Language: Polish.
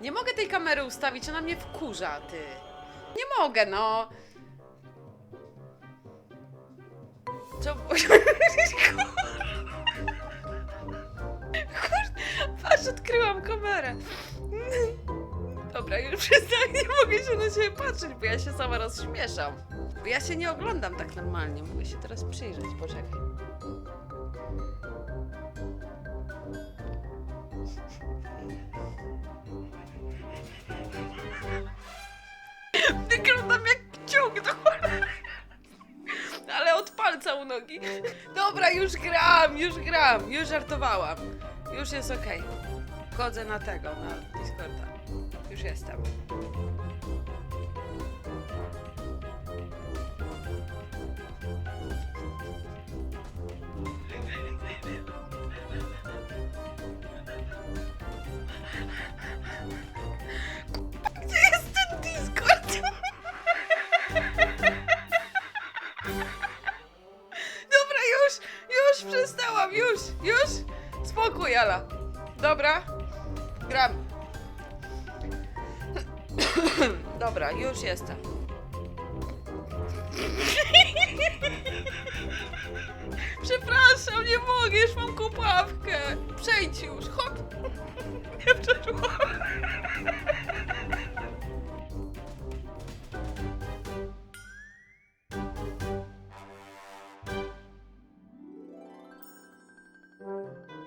Nie mogę tej kamery ustawić, ona mnie wkurza, ty. Nie mogę, no. Co? Patrz, odkryłam kamerę. Dobra, już przestań, nie mogę się na siebie patrzeć, bo ja się sama rozśmieszam. Bo ja się nie oglądam tak normalnie, mogę się teraz przyjrzeć, poczekaj. U nogi. Dobra, już gram, już gram, już żartowałam. Już jest okej. Wchodzę na tego, na Discorda. Już jestem. Już już. Spokój, Ala. Dobra, gram. Dobra, już jestem. Przepraszam, nie mogę, już mam kupawkę. Przejdź już, hop. Música